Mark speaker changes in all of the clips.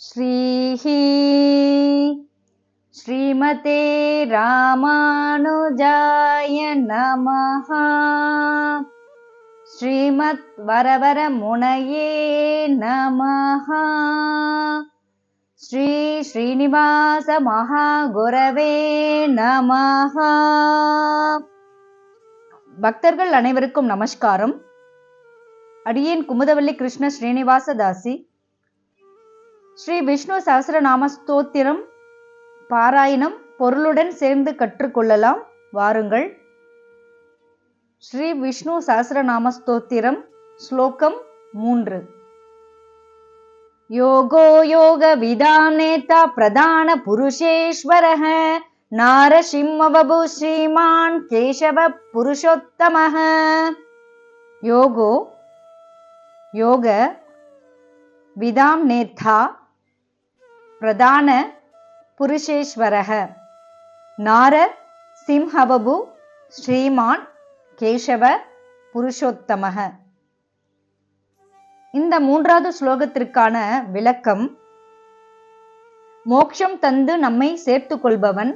Speaker 1: श्रीः श्रीमते रामानुजाय नमः श्रीमद्वरवरमुनये नमः ஸ்ரீ ஸ்ரீனிவாச மகாகுரவே நமஹ பக்தர்கள் அனைவருக்கும் நமஸ்காரம் அடியேன் குமுதவல்லி கிருஷ்ண ஸ்ரீனிவாச தாசி ஸ்ரீ விஷ்ணு சஹசிரநாம ஸ்தோத்திரம் பாராயணம் பொருளுடன் சேர்ந்து கற்றுக்கொள்ளலாம். வாருங்கள். ஸ்ரீ விஷ்ணு சஹசிரநாம ஸ்தோத்திரம் ஸ்லோகம் மூன்று. யோகோ யோக விதாம் நேதா பிரதான புருஷேஸ்வரக நாரசிம்மவபு ஸ்ரீமான் கேசவ புருஷோத்தமக யோகோ யோக விதாம் நேத்தா பிரதான புருஷேஸ்வரக. நாரர் சிம்ஹபபு ஸ்ரீமான் கேசவ புருஷோத்தமக. இந்த மூன்றாவது ஸ்லோகத்திற்கான விளக்கம் மோக்ஷம் தந்து நம்மை சேர்த்து கொள்பவன்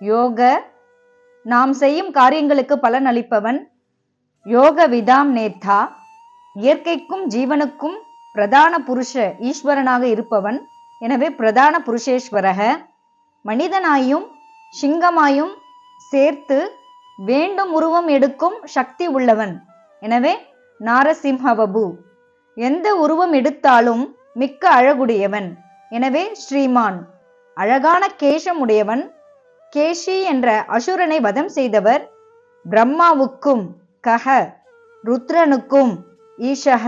Speaker 1: யோக நாம் செய்யும் காரியங்களுக்கு பலன் அளிப்பவன் யோக விதாம் நேத்தா இயற்கைக்கும் ஜீவனுக்கும் பிரதான புருஷ ஈஸ்வரனாக இருப்பவன் எனவே பிரதான புருஷேஸ்வரக மனிதனாயும் சிங்கமாயும் சேர்த்து வேண்டும் உருவம் எடுக்கும் சக்தி உள்ளவன். எனவே நாரசிம்ஹவபு எந்த உருவம் எடுத்தாலும் மிக்க அழகுடையவன். எனவே ஸ்ரீமான் அழகான கேஷம் உடையவன் கேஷி என்ற அசுரனை வதம் செய்தவர் பிரம்மாவுக்கும் கஹ ருத்ரனுக்கும் ஈஷக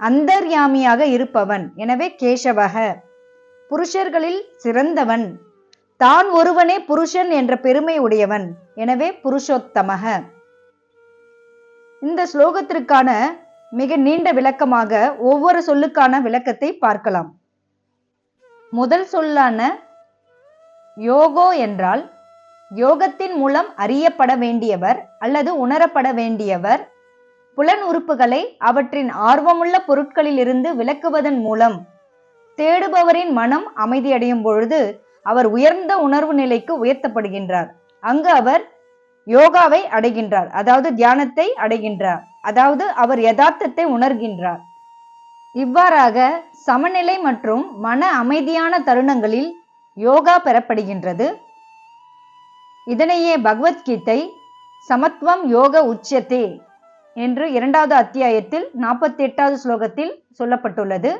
Speaker 1: அந்தர்யாமியாக இருப்பவன். எனவே கேசவக புருஷர்களில் சிறந்தவன். தான் ஒருவனே புருஷன் என்ற பெருமை உடையவன். எனவே புருஷோத்தமக. இந்த ஸ்லோகத்திற்கான மிக நீண்ட விளக்கமாக ஒவ்வொரு சொல்லுக்கான விளக்கத்தை பார்க்கலாம். முதல் சொல்லான யோகோ என்றால் யோகத்தின் மூலம் அறியப்பட வேண்டியவர் அல்லது உணரப்பட வேண்டியவர் புலன் உறுப்புகளை அவற்றின் ஆர்வமுள்ள பொருட்களிலிருந்து விளக்குவதன் மூலம் தேடுபவரின் மனம் அமைதியடையும் பொழுது அவர் உயர்ந்த உணர்வு நிலைக்கு உயர்த்தப்படுகின்றார். அங்கு அவர் யோகாவை அடைகின்றார். அதாவது தியானத்தை அடைகின்றார். அதாவது அவர் யதார்த்தத்தை உணர்கின்றார். இவ்வாறாக சமநிலை மற்றும் மன அமைதியான தருணங்களில் யோகா பெறப்படுகின்றது. இதனையே பகவத்கீதை சமத்துவம் யோக உச்சத்தே என்று இரண்டாவது அத்தியாயத்தில் நாற்பத்தி எட்டாவது ஸ்லோகத்தில் சொல்லப்பட்டுள்ளது.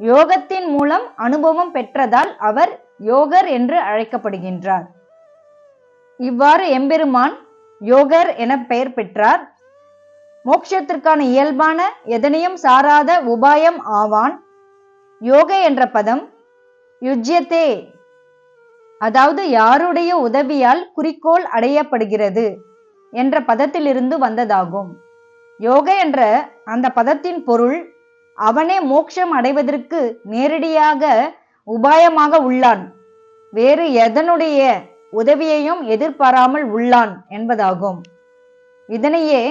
Speaker 1: யோகத்தின் மூலம் அனுபவம் பெற்றதால் அவர் யோகர் என்று அழைக்கப்படுகின்றார். இவ்வாறு எம்பெருமான் யோகர் என பெயர் பெற்றார். மோட்சத்திற்கான இயல்பான எதனையும் சாராத உபாயம் ஆவான். யோக என்ற பதம் யுஜ்யத்தே அதாவது யாருடைய உதவியால் குறிக்கோள் அடையப்படுகிறது என்ற பதத்திலிருந்து வந்ததாகும். யோக என்ற அந்த பதத்தின் பொருள் அவனே மோட்சம் அடைவதற்கு நேரடியாக உபாயமாக உள்ளான். வேறு எதனுடைய உதவியையும் எதிர்பாராமல் உள்ளான் என்பதாகும். இதனையே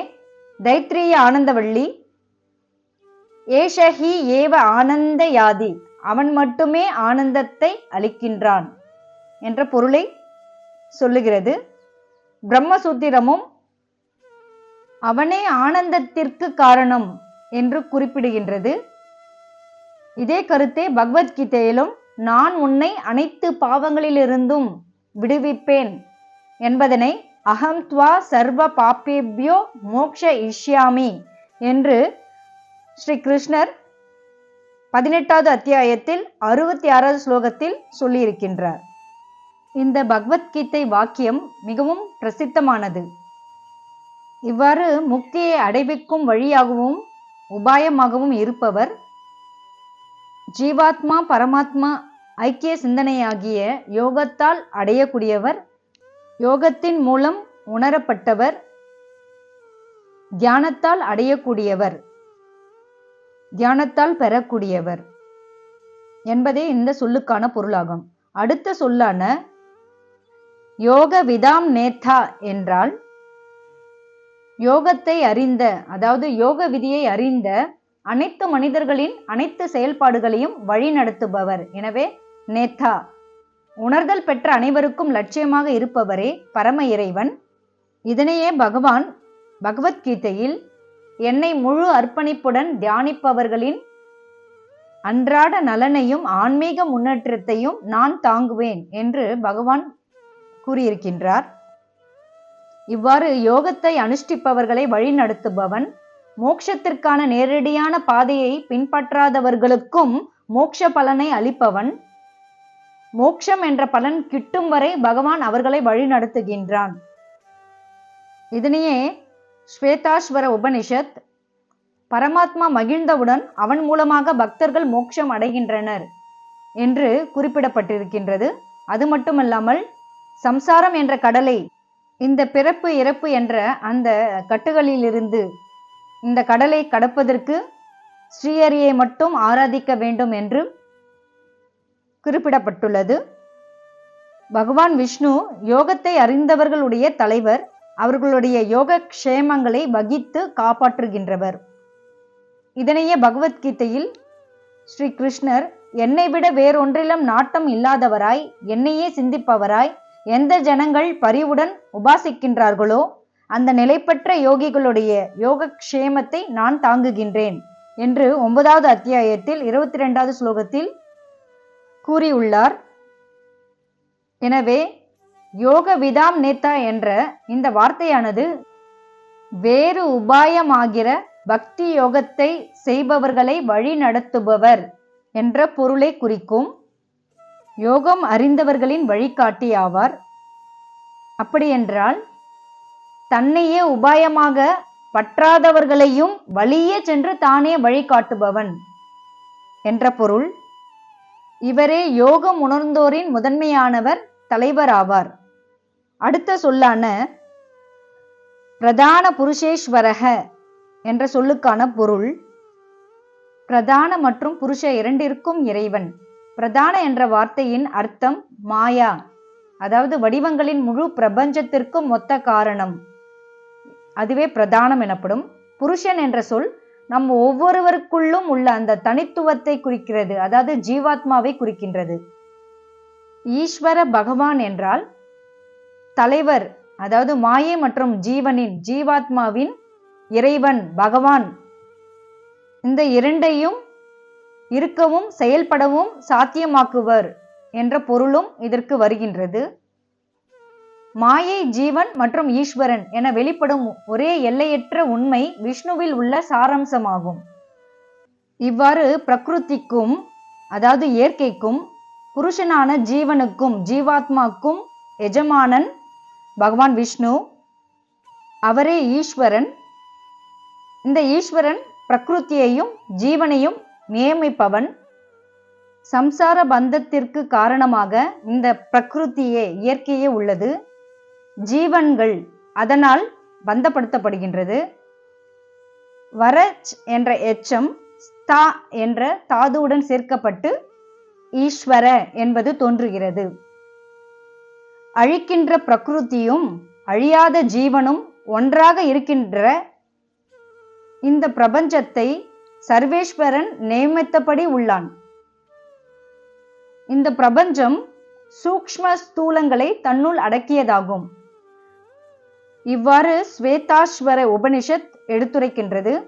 Speaker 1: தைத்திரிய ஆனந்தவள்ளி ஏஷஹி ஏவ ஆனந்த யாதி அவன் மட்டுமே ஆனந்தத்தை அளிக்கின்றான் என்ற பொருளை சொல்லுகிறது. பிரம்மசூத்திரமும் அவனே ஆனந்தத்திற்கு காரணம் என்று குறிப்பிடுகின்றது. இதே கருத்தே பகவத்கீதையிலும் நான் உன்னை அனைத்து பாவங்களிலிருந்தும் விடுவிப்பேன் என்பதனை அகம் துவா சர்வ பாப்பேபியோ மோக்ஷ இஷ்யாமி என்று ஸ்ரீ கிருஷ்ணர் பதினெட்டாவது அத்தியாயத்தில் அறுபத்தி ஆறாவது ஸ்லோகத்தில் சொல்லியிருக்கின்றார். இந்த பகவத்கீதை வாக்கியம் மிகவும் பிரசித்தமானது. இவ்வாறு முக்தியை அடைவிக்கும் வழியாகவும் உபாயமாகவும் இருப்பவர் ஜீவாத்மா பரமாத்மா ஐக்கிய சிந்தனையாகிய யோகத்தால் அடையக்கூடியவர் யோகத்தின் மூலம் உணரப்பட்டவர் தியானத்தால் அடையக்கூடியவர் தியானத்தால் பெறக்கூடியவர் என்பதே இந்த சொல்லுக்கான பொருளாகும். அடுத்த சொல்லான யோக விதாம் நேத்தா என்றால் யோகத்தை அறிந்த அதாவது யோக விதியை அறிந்த அனைத்து மனிதர்களின் அனைத்து செயல்பாடுகளையும் வழிநடத்துபவர். எனவே நேத்தா உணர்தல் பெற்ற அனைவருக்கும் லட்சியமாக இருப்பவரே பரம இறைவன். இதனையே பகவான் பகவத்கீதையில் என்னை முழு அர்ப்பணிப்புடன் தியானிப்பவர்களின் அன்றாட நலனையும் ஆன்மீக முன்னேற்றத்தையும் நான் தாங்குவேன் என்று பகவான் கூறியிருக்கின்றார். இவ்வாறு யோகத்தை அனுஷ்டிப்பவர்களை வழிநடத்துபவன் மோட்சத்திற்கான நேரடியான பாதையை பின்பற்றாதவர்களுக்கும் மோட்ச பலனை அளிப்பவன். மோட்சம் என்ற பலன் கிட்டும் வரை பகவான் அவர்களை வழிநடத்துகின்றான். இதனையே ஸ்வேதாஸ்வர உபனிஷத் பரமாத்மா மகிழ்ந்தவுடன் அவன் மூலமாக பக்தர்கள் மோட்சம் அடைகின்றனர் என்று குறிப்பிடப்பட்டிருக்கின்றது. அது மட்டுமல்லாமல் சம்சாரம் என்ற கடலை இந்த பிறப்பு இறப்பு என்ற அந்த கட்டுகளிலிருந்து இந்த கடலை கடப்பதற்கு ஸ்ரீஹரியை மட்டும் ஆராதிக்க வேண்டும் என்று குறிப்பிடப்பட்டுள்ளது. பகவான் விஷ்ணு யோகத்தை அறிந்தவர்களுடைய தலைவர் அவர்களுடைய யோக க்ஷேமங்களை வகித்து காப்பாற்றுகின்றவர். இதனையே பகவத்கீதையில் ஸ்ரீ கிருஷ்ணர் என்னை விட வேறொன்றிலும் நாட்டம் இல்லாதவராய் என்னையே சிந்திப்பவராய் எந்த ஜனங்கள் பரிவுடன் உபாசிக்கின்றார்களோ அந்த நிலைப்பற்ற யோகிகளுடைய யோக க்ஷேமத்தை நான் தாங்குகின்றேன் என்று ஒன்பதாவது அத்தியாயத்தில் இருபத்தி ரெண்டாவது ஸ்லோகத்தில் கூறியுள்ளார். எனவே யோக விதாம் நேத்தா என்ற இந்த வார்த்தையானது வேறு உபாயமாகிற பக்தி யோகத்தை செய்பவர்களை வழி நடத்துபவர் என்ற பொருளை குறிக்கும். யோகம் அறிந்தவர்களின் வழிகாட்டி ஆவார் அப்படியென்றால் தன்னையே உபாயமாக பற்றாதவர்களையும் வழியே சென்று தானே வழிகாட்டுபவன் என்ற பொருள் இவரே யோகம் உணர்ந்தோரின் முதன்மையானவர் தலைவர் ஆவார் அடுத்த சொல்லான பிரதான புருஷேஸ்வரக என்ற சொல்லுக்கான பொருள் பிரதான மற்றும் புருஷ இரண்டிற்கும் இறைவன். பிரதான என்ற வார்த்தையின் அர்த்தம் மாயா. அதாவது வடிவங்களின் முழு பிரபஞ்சத்திற்கும் மொத்த காரணம். அதுவே பிரதானம் எனப்படும். புருஷன் என்ற சொல் நம் ஒவ்வொருவருக்குள்ளும் உள்ள அந்த தனித்துவத்தை குறிக்கிறது. அதாவது ஜீவாத்மாவை குறிக்கின்றது. ஈஸ்வர பகவான் என்றால் தலைவர் அதாவது மாயை மற்றும் ஜீவனின் ஜீவாத்மாவின் இறைவன் பகவான். இந்த இரண்டையும் இருக்கவும் செயல்படவும் சாத்தியமாக்குவர் என்ற பொருளும் இதற்கு வருகின்றது. மாயை ஜீவன் மற்றும் ஈஸ்வரன் என வெளிப்படும் ஒரே எல்லையற்ற உண்மை விஷ்ணுவில் உள்ள சாராம்சமாகும். இவ்வாறு பிரகிருதிக்கும் அதாவது இயற்கைக்கும் புருஷனான ஜீவனுக்கும் ஜீவாத்மாக்கும் எஜமானன் பகவான் விஷ்ணு அவரே ஈஸ்வரன். இந்த ஈஸ்வரன் பிரகிருத்தியையும் ஜீவனையும் நியமிப்பவன் சம்சார பந்தத்திற்கு காரணமாக இந்த பிரகிருத்தியே இயற்கையே உள்ளது. ஜீவன்கள் அதனால் பந்தப்படுத்தப்படுகின்றது. வரச் என்ற எச்சம் ஸ்தா என்ற தாதுவுடன் சேர்க்கப்பட்டு ஈஸ்வர என்பது தோன்றுகிறது. அழிக்கின்ற பிரகிருத்தியும் அழியாத ஜீவனும் ஒன்றாக இருக்கின்ற இந்த பிரபஞ்சத்தை சர்வேஸ்வரன் நியமித்தபடி உள்ளான். இந்த பிரபஞ்சம் சூக்ம ஸ்தூலங்களை தன்னுள் அடக்கியதாகும். இவ்வாறு ஸ்வேதாஸ்வர உபனிஷத் எடுத்துரைக்கின்றது.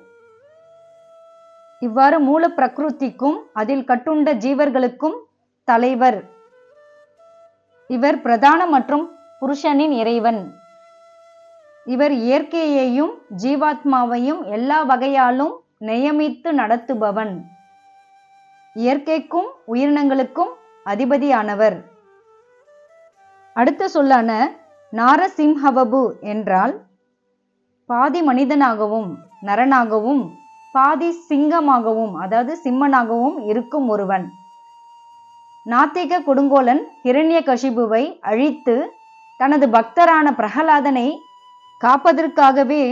Speaker 1: இவ்வாறு மூல பிரகிருதிக்கும் அதில் கட்டுண்ட ஜீவர்களுக்கும் தலைவர். இவர் பிரதான மற்றும் புருஷனின் இறைவன். இவர் இயற்கையையும் ஜீவாத்மாவையும் எல்லா வகையாலும் நியமித்து நடத்துபவன். இயற்கைக்கும் உயிரினங்களுக்கும் அதிபதியானவர். அடுத்த சொல்லான நாரசிம்ஹவபு என்றால் பாதி மனிதனாகவும் நரனாகவும் பாதி சிங்கமாகவும் அதாவது சிம்மனாகவும் இருக்கும் ஒருவன். நாத்திக கொடுங்கோலன் ஹிரண்ய கஷிபுவை அழித்து தனது பக்தரான பிரகலாதனை காப்பதற்காகவே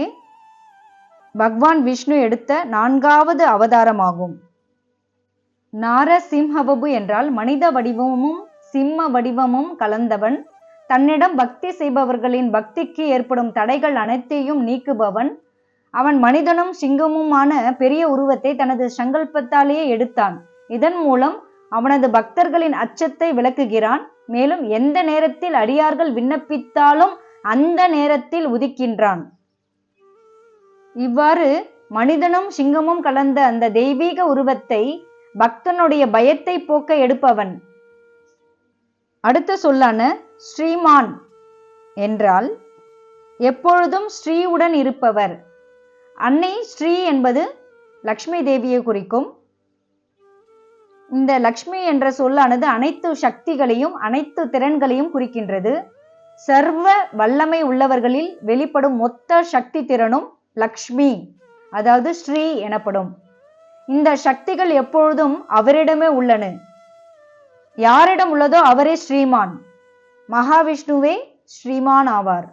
Speaker 1: பகவான் விஷ்ணு எடுத்த நான்காவது அவதாரமாகும். நாரசிம்ஹவபு என்றால் மனித வடிவமும் சிம்ம வடிவமும் கலந்தவன். தன்னிடம் பக்தி செய்பவர்களின் பக்திக்கு ஏற்படும் தடைகள் அனைத்தையும் நீக்குபவன். அவன் மனிதனும் சிங்கமுமான பெரிய உருவத்தை தனது சங்கல்பத்தாலேயே எடுத்தான். இதன் மூலம் அவனது பக்தர்களின் அச்சத்தை விளக்குகிறான். மேலும் எந்த நேரத்தில் அடியார்கள் விண்ணப்பித்தாலும் அந்த நேரத்தில் உதிக்கின்றான். இவ்வாறு மனிதனும் சிங்கமும் கலந்த அந்த தெய்வீக உருவத்தை பக்தனுடைய பயத்தை போக்க எடுப்பவன். அடுத்த சொல்லான ஸ்ரீமான் என்றால் எப்பொழுதும் ஸ்ரீவுடன் இருப்பவர். அன்னை ஸ்ரீ என்பது லக்ஷ்மி தேவியை குறிக்கும். இந்த லக்ஷ்மி என்ற சொல்லானது அனைத்து சக்திகளையும் அனைத்து திறன்களையும் குறிக்கின்றது. சர்வ வல்லமை உள்ளவர்களில் வெளிப்படும் மொத்த சக்தி திறனும் லக்ஷ்மி அதாவது ஸ்ரீ எனப்படும். இந்த சக்திகள் எப்பொழுதும் அவரிடமே உள்ளன. யாரிடம் உள்ளதோ அவரே ஸ்ரீமான். மகாவிஷ்ணுவே ஸ்ரீமான் ஆவார்.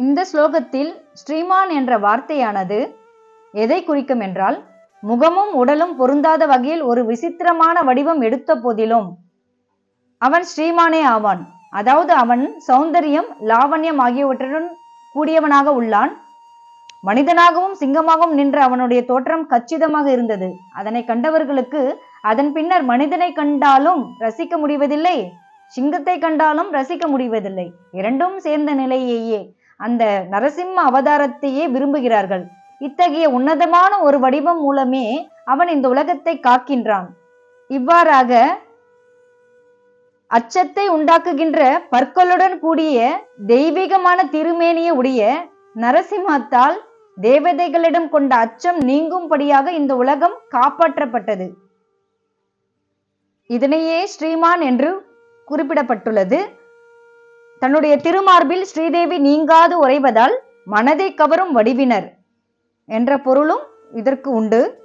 Speaker 1: இந்த ஸ்லோகத்தில் ஸ்ரீமான் என்ற வார்த்தையானது எதை குறிக்கும் என்றால் முகமும் உடலும் பொருந்தாத வகையில் ஒரு விசித்திரமான வடிவம் எடுத்த போதிலும் அவன் ஸ்ரீமானே ஆவான். அதாவது அவன் சௌந்தரியம் லாவண்யம் ஆகியவற்றுடன் கூடியவனாக உள்ளான். மனிதனாகவும் சிங்கமாகவும் நின்ற அவனுடைய தோற்றம் கச்சிதமாக இருந்தது. அதனை கண்டவர்களுக்கு அதன் பின்னர் மனிதனை கண்டாலும் ரசிக்க முடிவதில்லை சிங்கத்தை கண்டாலும் ரசிக்க முடிவதில்லை. இரண்டும் சேர்ந்த நிலையேயே அந்த நரசிம்ம அவதாரத்தையே விரும்புகிறார்கள். இத்தகைய உன்னதமான ஒரு வடிவம் மூலமே அவன் இந்த உலகத்தை காக்கின்றான். இவ்வாறாக அச்சத்தை உண்டாக்குகின்ற பற்களுடன் கூடிய தெய்வீகமான திருமேனிய உடைய நரசிம்மத்தால் தேவதைகளிடம் கொண்ட அச்சம் நீங்கும்படியாக இந்த உலகம் காப்பாற்றப்பட்டது. இதனையே ஸ்ரீமான் என்று குறிப்பிடப்பட்டுள்ளது. தன்னுடைய திருமார்பில் ஸ்ரீதேவி நீங்காது உறைவதால் மனதை கவரும் வடிவினர் என்ற பொருளும் இதற்கு உண்டு.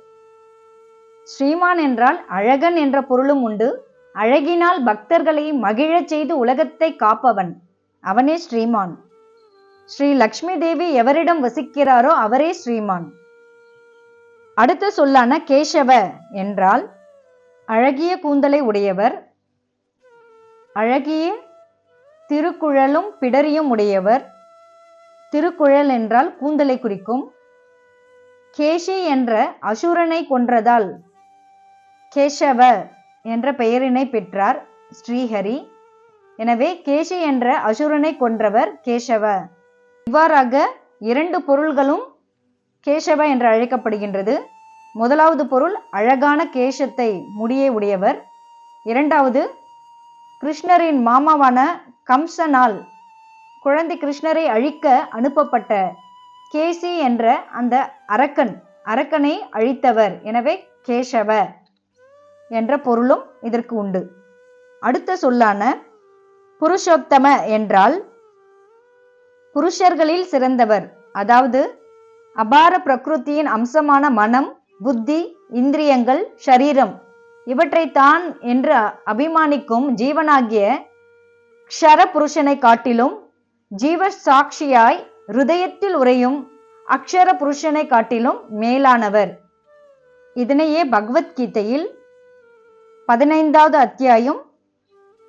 Speaker 1: ஸ்ரீமான் என்றால் அழகன் என்ற பொருளும் உண்டு. அழகினால் பக்தர்களை மகிழச் செய்து உலகத்தை காப்பவன். அவனே ஸ்ரீமான். ஸ்ரீ லக்ஷ்மி தேவி எவரிடம் வசிக்கிறாரோ அவரே ஸ்ரீமான். அடுத்த சொல்லான கேசவ என்றால் அழகிய கூந்தலை உடையவர் அழகிய திருக்குழலும் பிடரியும் உடையவர் திருக்குழல் என்றால் கூந்தலை குறிக்கும் கேஷி என்ற அசுரனை கொன்றதால் கேசவ என்ற பெயரினை பெற்றார் ஸ்ரீஹரி. எனவே கேஷி என்ற அசுரனை கொன்றவர் கேசவ. இவ்வாறாக இரண்டு பொருள்களும் கேசவ என்று அழைக்கப்படுகின்றது. முதலாவது பொருள் அழகான கேசத்தை முடியை உடையவர். இரண்டாவது கிருஷ்ணரின் மாமாவான கம்சனால் குழந்தை கிருஷ்ணரை அழிக்க அனுப்பப்பட்ட கேசி என்ற அந்த அரக்கன் அரக்கனை அழித்தவர். எனவே கேசவ என்ற பொருளும் இதற்கு உண்டு. அடுத்த சொல்லான புருஷோத்தம என்றால் புருஷர்களில் சிறந்தவர். அதாவது அபார பிரகிருத்தியின் அம்சமான மனம் புத்தி இந்திரியங்கள் ஷரீரம் இவற்றை தான் என்று அபிமானிக்கும் ஜீவனாகிய க்ஷர புருஷனை காட்டிலும் ஜீவ சாட்சியாய் ஹிருதயத்தில் உறையும் அக்ஷர புருஷனை காட்டிலும் மேலானவர். இதனையே பகவத்கீதையில் பதினைந்தாவது அத்தியாயம்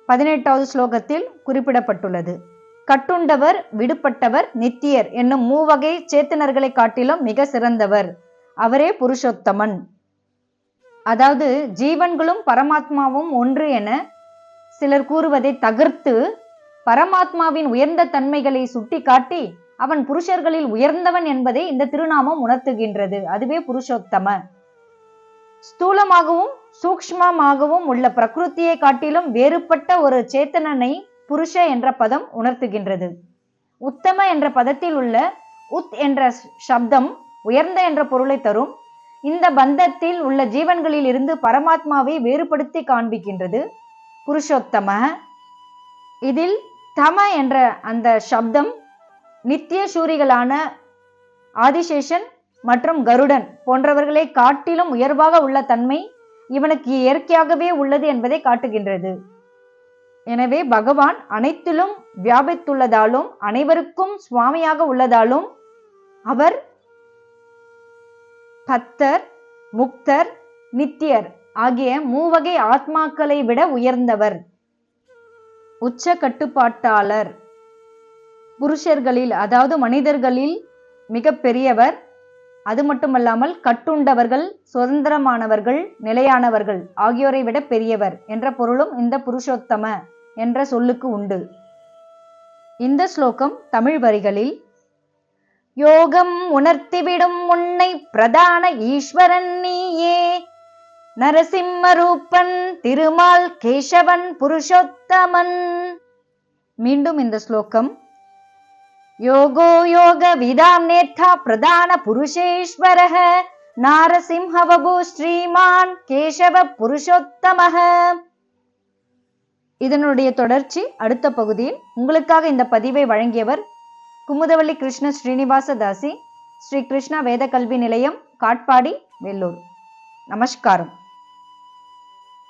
Speaker 1: பதினெட்டாவது ஸ்லோகத்தில் குறிப்பிடப்பட்டுள்ளது. கட்டுண்டவர் விடுபட்டவர் நித்தியர் என்னும் மூவகை சேத்தனர்களை காட்டிலும் மிக சிறந்தவர். அவரே புருஷோத்தமன். அதாவது ஜீவன்களும் பரமாத்மாவும் ஒன்று என சிலர் கூறுவதை தகர்த்து பரமாத்மாவின் உயர்ந்த தன்மைகளை சுட்டி காட்டி அவன் புருஷர்களில் உயர்ந்தவன் என்பதை இந்த திருநாமம் உணர்த்துகின்றது. அதுவே புருஷோத்தம. ஸ்தூலமாகவும் சூக்ஷ்மமாகவும் உள்ள பிரகிருத்தியை காட்டிலும் வேறுபட்ட ஒரு சேத்தனனை புருஷ என்ற பதம் உணர்த்துகின்றது. உத்தம என்ற பதத்தில் உள்ள உத் என்ற சப்தம் உயர்ந்த என்ற பொருளை தரும். இந்த பந்தத்தில் உள்ள ஜீவன்களில் இருந்து பரமாத்மாவை வேறுபடுத்தி காண்பிக்கின்றது. புருஷோத்தம. இதில் தம என்ற அந்த சப்தம் நித்திய சூரிகளான ஆதிசேஷன் மற்றும் கருடன் போன்றவர்களை காட்டிலும் உயர்வாக உள்ள தன்மை இவனுக்கு இயற்கையாகவே உள்ளது என்பதை காட்டுகின்றது. எனவே பகவான் அனைத்திலும் வியாபித்துள்ளதாலும் அனைவருக்கும் சுவாமியாக உள்ளதாலும் அவர் பத்தர் முக்தர் நித்தியர் ஆகிய மூவகை ஆத்மாக்களை விட உயர்ந்தவர். உச்ச கட்டுப்பாட்டாளர். புருஷர்களில் அதாவது மனிதர்களில் மிக பெரியவர் அது மட்டுமல்லாமல் கட்டுண்டவர்கள் சுதந்திரமானவர்கள் நிலையானவர்கள் ஆகியோரை விட பெரியவர் என்ற பொருளும் இந்த புருஷோத்தம என்ற சொல்லுக்கு உண்டு. இந்த ஸ்லோகம் தமிழ் வரிகளில் யோகம் உணர்த்திவிடும் உன்னை பிரதான ஈஸ்வரன் நீயே. நரசிம்ம ரூபன் திருமால் கேசவன் புருஷோத்தமன். மீண்டும் இந்த ஸ்லோகம் யோகோ யோக விதாம் நேத்தா பிரதான புருஷேஸ்வரः நாரசிம்ஹவபு ஸ்ரீமான் கேசவ புருஷோத்தமः இதனுடைய தொடர்ச்சி அடுத்த பகுதியில் உங்களுக்காக இந்த பதிவை வழங்கியவர் குமுதவள்ளி கிருஷ்ண ஸ்ரீனிவாச தாசி ஸ்ரீ கிருஷ்ணா வேத கல்வி நிலையம் காட்பாடி வெள்ளூர் நமஸ்காரம்.